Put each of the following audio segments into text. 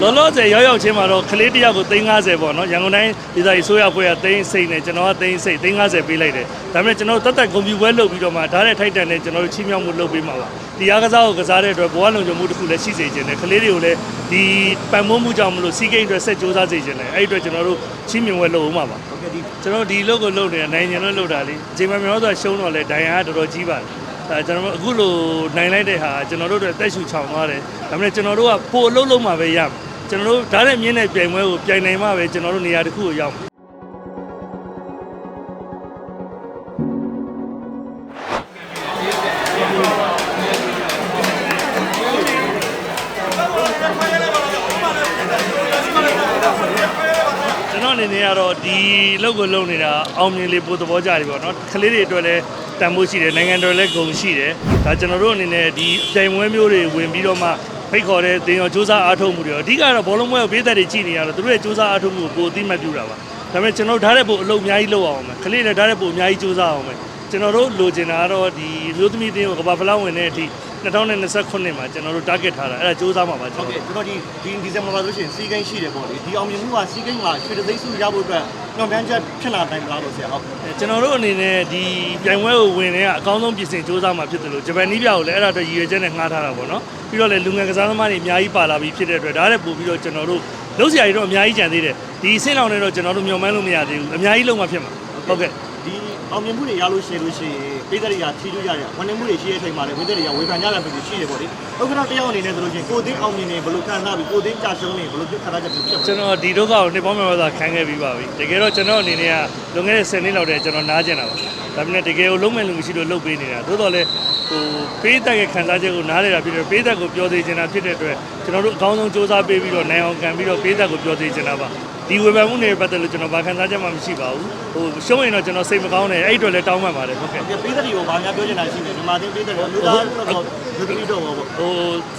လောလောဆယ်ရောက်ရောက်ချင်းမှာတော့ကလေးတစ်ယောက်ကို350ပေါ့နော်ရန်ကုန်တိုင်းဒေသကြီးဆိုရဖွဲ့က3စိတ်နဲ့ကျွန်တော်က3စိတ်350ပေးလိုက်တယ်ဒါပေမဲ့ကျွန်တော်တို့တတ်တက်ကွန်ပျူတာလုပ်ပြီးတော့မှဓာတ်တဲ့ထိုက်တန်နဲ့ကျွန်တော်တို့ချင်းမြောက်မှုလုပ်ပေးမှာပါဒီအားကစားကိုကစားတဲ့အတွက်ဘဝလုံခြုံမှုတစ်ခုလည်းရှိစေခြင်းနဲ့ကလေးတွေကိုလည်းဒီပံ့ပိုးမှုကြောင့်မလို့စီးကိန်းအတွက်ဆက်ကြိုးစားစေခြင်းနဲ့အဲ့ဒီအတွက်ကျွန်တော်တို့ချင်းမြင်ဝဲလုပ်အောင်ပါပါဟုတ်ကဲ့ဒီကျွန်တော်ဒီလုပ်ကိုလုပ်နေတာနိုင်ကျင်လို့လုပ်တာလေအချိန်မှများဆိုရှုံးတော့လေဒိုင်ယာကတော်တော်ကြီးပါတယ် အဲကျွန်တော်တို့အခုလိုနိုင်လိုက်တဲ့ဟာကျွန်တော်တို့အတွက်တက်ရှူချောင်သွားတယ်ဒါပေမဲ့ကျွန်တော်တို့ကပို့အလုပ်လုပ်မှာပဲရမယ်ကျွန်တော်တို့ဓာတ်နဲ့မြင်းနဲ့ပြိုင်ပွဲကိုပြိုင်နိုင်မှပဲကျွန်တော်တို့နေရာတစ်ခုကိုရောက် အနေနဲ့ကတော့ဒီလောက်ကိုလုပ်နေတာအောင်မြင်လေးပို့သဘောကြတယ်ပေါ့နော်ကလေးတွေအတွက်လည်းတန်ဖိုးရှိတယ်နိုင်ငံတော်လည်းဂုဏ်ရှိတယ်ဒါကျွန်တော်တို့အနေနဲ့ဒီပြိုင်ပွဲမျိုးတွေဝင်ပြီးတော့မှဖိတ်ခေါ်တဲ့တင်ရောစူးစမ်းအားထုတ်မှုတွေရောအဓိကတော့ဘောလုံးပွဲကိုပေးသက်တွေကြည့်နေရတော့သူတို့ရဲ့စူးစမ်းအားထုတ်မှုကိုပိုအသိမှတ်ပြုတာပါဒါပေမဲ့ကျွန်တော်တို့ဓာတ်တဲ့ပိုအလုပ်အများကြီးလုပ်အောင်မယ်ကလေးတွေဓာတ်တဲ့ပိုအများကြီးစူးစမ်းအောင်မယ်ကျွန်တော်တို့လိုချင်တာကတော့ဒီမျိုးသမီးတင်းကိုကမ္ဘာဖလားဝင်တဲ့အထိ 2029မှာကျွန်တော်တို့ target ထားတာအဲ့ဒါစူးစမ်းမှာပါကျွန်ဟုတ်တော်ကဲ့ကျွန်တော်ဒီဒီဒီဇင်ဘာမှာဆိုရှင်စီးကိန်းရှိတယ်ပေါ့လေဒီအောင်မြင်မှုကစီးကိန်းမှာရွှေတသိန်းစုရဖို့အတွက်ညွှန်ပြန်းချက်ဖြစ်လာနိုင်မလားလို့ဆရာဟုတ်ကျွန်တော်တို့အနေနဲ့ဒီပြိုင်ပွဲကိုဝင်နေတဲ့အကောင်းဆုံးပြင်ဆင်စ조사မှာဖြစ်တယ်လို့ဂျပန်နီးပြကိုလည်းအဲ့ဒါအတွက်ရည်ရွယ်ချက်နဲ့ငှားထားတာပေါ့နော်ပြီးတော့လည်းလူငယ်ကစားသမားတွေအများကြီးပါလာပြီးဖြစ်တဲ့အတွက်ဒါနဲ့ပို့ပြီးတော့ကျွန်တော်တို့လုံးစရာတွေတော့အများကြီးကြံသေးတယ်ဒီအဆင့်လောက်နဲ့တော့ကျွန်တော်တို့မျှော်မှန်းလို့မရသေးဘူးအများကြီးလုံးမှာဖြစ်မှာဟုတ်ကဲ့ ဒီအောင်မြင်မှုတွေရလို့ရှိလို့ရှိရင်ပြည်သက်တွေကထီးထူးကြတယ်ဝန်နေမှုတွေရှိတဲ့အချိန်မှာလည်းဝန်သက်တွေကဝေဖန်ကြတာမျိုးတွေရှိတယ်ပေါ့လေဥက္ကဋ္ဌတယောက်အနေနဲ့ဆိုလို့ရှိရင်ကိုသိန်းအောင်မြင်နေဘယ်လိုခံစားပြီးကိုသိန်းကြာရှုံးနေဘယ်လိုဖြစ်ခါရချက်ဖြစ်ဖြစ်ကျွန်တော်ဒီဒုက္ခကိုနှစ်ပေါင်းများစွာခံခဲ့ပြီးပါပြီတကယ်တော့ကျွန်တော်အနေနဲ့ကလွန်ခဲ့တဲ့10နှစ်လောက်တည်းကျွန်တော်နားကျင်တာပါဒါပေမဲ့တကယ်ကိုလုံးမဲ့လူမရှိလို့လုပ်ပေးနေတာသို့တော်လည်းဟိုပေးတက်ကခံစားချက်ကိုနားလေတာဖြစ်တယ်ပေးတက်ကိုပြောသေးချင်တာဖြစ်တဲ့အတွက်ကျွန်တော်တို့အကောင်းဆုံးစ조사ပေးပြီးတော့နိုင်အောင်ခံပြီးတော့ပေးတက်ကိုပြောသေးချင်တာပါ ဒီဝေဖန်မှုတွေပတ်သက်လို့ကျွန်တော်ဘာခံစားချက်မှမရှိပါဘူးဟိုရှုံးရင်တော့ကျွန်တော်စိတ်မကောင်းတယ်အဲ့ဒီအတွက်လည်းတောင်းပန်ပါတယ်ဟုတ်ကဲ့ဒီပြည်သက်တွေကိုဘာများပြောချင်တာရှိလဲဒီမှာသိပြည်သက်တွေလူသားတော့လူသမီးတော့ပေါ့ဟို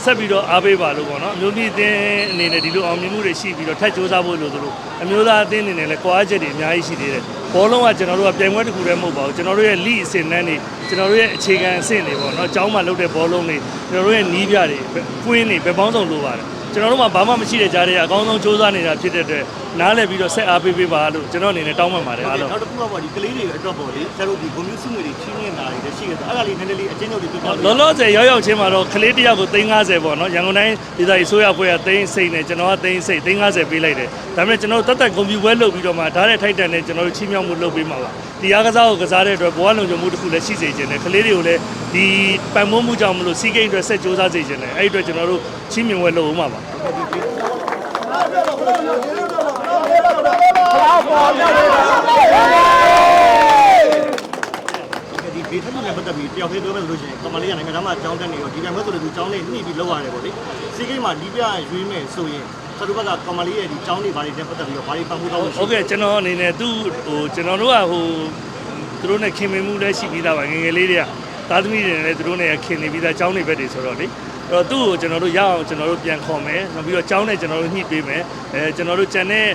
ဆက်ပြီးတော့အားပေးပါလို့ပေါ့နော်အမျိုးသမီးအသင်းအနေနဲ့ဒီလိုအောင်မြင်မှုတွေရှိပြီးတော့ထပ်ကြိုးစားဖို့လို့ဆိုလို့အမျိုးသားအသင်းအနေနဲ့လည်းကွာချက်တွေအများကြီးရှိသေးတယ်ဘောလုံးကကျွန်တော်တို့ကပြိုင်ပွဲတစ်ခုတည်းမဟုတ်ပါဘူးကျွန်တော်တို့ရဲ့လိအစင်နှန်းတွေကျွန်တော်တို့ရဲ့အခြေခံအဆင့်တွေပေါ့နော်ကျောင်းမှာလုပ်တဲ့ဘောလုံးတွေကျွန်တော်တို့ရဲ့နီးပြတွေကွင်းတွေဘယ်ပေါင်းစုံလိုပါတယ်ကျွန်တော်တို့မှာဘာမှမရှိတဲ့ကြားတွေကအကောင်းဆုံးစူးစမ်းနေတာဖြစ်တဲ့အတွက် နားလည်ပြီးတော့ဆက်အားပေးပေးပါလို့ကျွန်တော်အနေနဲ့တောင်းပန်ပါတယ်အားလုံးနောက်တစ်ခုကပေါ့ဒီကလေးတွေအတွက်ပေါ့လေဆရာတို့ဒီဂုဏ်မျိုးစုငွေတွေချင်းမြင်တာတွေရှိခဲ့တယ်အဲ့ဒါလေးနည်းနည်းလေးအချင်းချုပ်တွေပြပြလောလောဆယ်ရောက်ရောက်ချင်းမှာတော့ကလေးတစ်ယောက်ကို350ပေါ့နော်ရန်ကုန်တိုင်းဒေသကြီးဆိုရဖွဲ့က3စိတ်နဲ့ကျွန်တော်က3စိတ်350ပေးလိုက်တယ်ဒါပေမဲ့ကျွန်တော်တို့တတ်တက်ကွန်ပျူတာလုပ်ပြီးတော့မှဓာတ်တဲ့ထိုက်တန်နဲ့ကျွန်တော်တို့ချင်းမြောက်မှုလုပ်ပေးမှာပါဒီအားကစားကိုကစားတဲ့အတွက်ဘဝလုံခြုံမှုတစ်ခုလည်းရှိစေခြင်းနဲ့ကလေးတွေကိုလည်းဒီပံ့ပိုးမှုကြောင့်မလို့စီးကိန်းအတွက်ဆက်ကြိုးစားစေခြင်းနဲ့အဲ့ဒီအတွက်ကျွန်တော်တို့ချင်းမြင်ဝဲလုပ်အောင်ပါ ပါဒီဒေသနဲ့ပတ်သက်ပြီးတယောက်သေးပြောမယ်ဆိုလို့ရှိရင်ကမလေးကနိုင်ငံသားမှာကျောင်းတက်နေရောဒီကံမဲ့ဆိုလို့သူကျောင်းလေးနှိပြီးလောက်ရတယ်ပေါ့လေစီးကိန်းမှာဒီပြရွေးမယ်ဆိုရင်ဆရာတို့ဘက်ကကမလေးရဲ့ဒီကျောင်းလေးဘာတွေနဲ့ပတ်သက်ပြီးတော့ဘာတွေပတ်မှုတော့လို့ရှိဟုတ်ကဲ့ကျွန်တော်အနေနဲ့သူဟိုကျွန်တော်တို့ကဟိုသူတို့နဲ့ခင်မင်မှုလည်းရှိပြီးသားပါငယ်ငယ်လေးတွေကသားသမီးတွေနဲ့လည်းသူတို့နဲ့ခင်နေပြီးသားကျောင်းနေဘက်တွေဆိုတော့လေ အဲ့တော့သူ့ကိုကျွန်တော်တို့ရအောင်ကျွန်တော်တို့ပြန်ခေါ်မယ်နောက်ပြီးတော့ကျောင်းနဲ့ကျွန်တော်တို့ညှိပေးမယ်အဲကျွန်တော်တို့ကြံတဲ့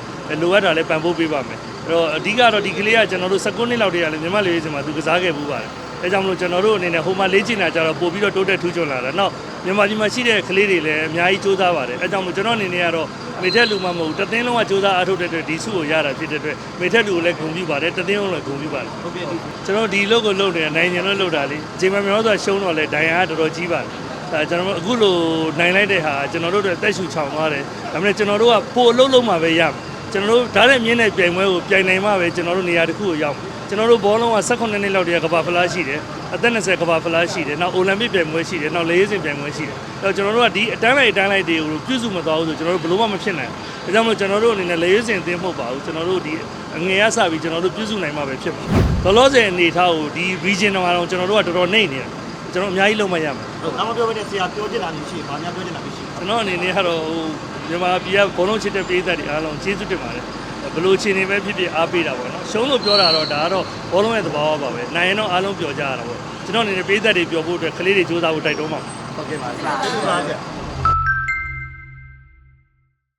လိုအပ်တာလည်းပံ့ပိုးပေးပါမယ်အဲ့တော့အဓိကတော့ဒီကလေးကကျွန်တော်တို့19နှစ်လောက်တည်းကလည်းမြန်မာလူရေးစင်မှာသူကစားခဲ့မှုပါတယ်အဲကြောင့်မလို့ကျွန်တော်တို့အနေနဲ့ဟိုမှာလေ့ကျင့်တာကြတော့ပို့ပြီးတော့တိုးတက်ထူးချွန်လာတယ်နောက်မြန်မာပြည်မှာရှိတဲ့ကလေးတွေလည်းအများကြီးစူးစမ်းပါတယ်အဲကြောင့်မလို့ကျွန်တော်အနေနဲ့ကတော့မေထက်လူမှမဟုတ်ဘူးတသင်းလုံးကစူးစမ်းအားထုတ်တဲ့အတွက်ဒီစုကိုရတာဖြစ်တဲ့အတွက်မေထက်လူကိုလည်းဂုဏ်ပြုပါတယ်တသင်းလုံးလည်းဂုဏ်ပြုပါတယ်ဟုတ်ကဲ့ဒီကျွန်တော်ဒီလုပ်ကိုလုပ်နေတာနိုင်ကျင်လို့လုပ်တာလေအချိန်မှများစွာရှုံးတော့လေဒိုင်ယာကတော်တော်ကြီးပါတယ် အဲကျွန်တော်တို့အခုလိုနိုင်လိုက်တဲ့ဟာကျွန်တော်တို့အတွက်တက်ရှူချောင်သွားတယ်ဒါပေမဲ့ကျွန်တော်တို့ကပိုအလုပ်လုပ်မှာပဲရမယ်ကျွန်တော်တို့ဓာတ်နဲ့မြင်းနဲ့ပြိုင်ပွဲကိုပြိုင်နိုင်မှပဲကျွန်တော်တို့နေရာတစ်ခုကိုရောက်ကျွန်တော်တို့ဘောလုံးက18နှစ်လောက်တည်းကကဘာဖလားရှိတယ်အသက်20ကဘာဖလားရှိတယ်နောက်အိုလံပစ်ပြိုင်ပွဲရှိတယ်နောက်လေရေးစင်ပြိုင်ပွဲရှိတယ်အဲတော့ကျွန်တော်တို့ကဒီအတန်းလိုက်အတန်းလိုက်တွေကိုပြုစုမသွားဘူးဆိုကျွန်တော်တို့ဘလို့မှမဖြစ်နိုင်ဘူးဒါကြောင့်မို့ကျွန်တော်တို့အနေနဲ့လေရေးစင်အသင်းမဟုတ်ပါဘူးကျွန်တော်တို့ဒီအငယ်ရစပြီးကျွန်တော်တို့ပြုစုနိုင်မှပဲဖြစ်မှာလောလောဆယ်အနေထားကိုဒီ region မှာတော့ကျွန်တော်တို့ကတော်တော်နှိမ့်နေတယ် ကျွန်တော်အများကြီးလုံးမရမှာတော့အမပြောပြတဲ့ဆရာပြောချင်တာမျိုးရှိရင်ဘာများပြောချင်တာမျိုးရှိလဲကျွန်တော်အနေနဲ့ကတော့ဟိုမြန်မာပြည်ကဘောလုံးချစ်တဲ့ပြည်သက်တွေအားလုံးကျေးဇူးတင်ပါတယ်ဘလို့ချင်းနေပဲဖြစ်ဖြစ်အားပေးတာပေါ့နော်ရှုံးလို့ပြောတာတော့ဒါကတော့ဘောလုံးရဲ့သဘောပါပဲနိုင်ရင်တော့အားလုံးပျော်ကြရတာပေါ့ကျွန်တော်အနေနဲ့ပြည်သက်တွေပျော်ဖို့အတွက်ကလေးတွေစူးစမ်းဖို့တိုက်တွန်းပါဟုတ်ကဲ့ပါဆရာကျေးဇူးပါဆရာ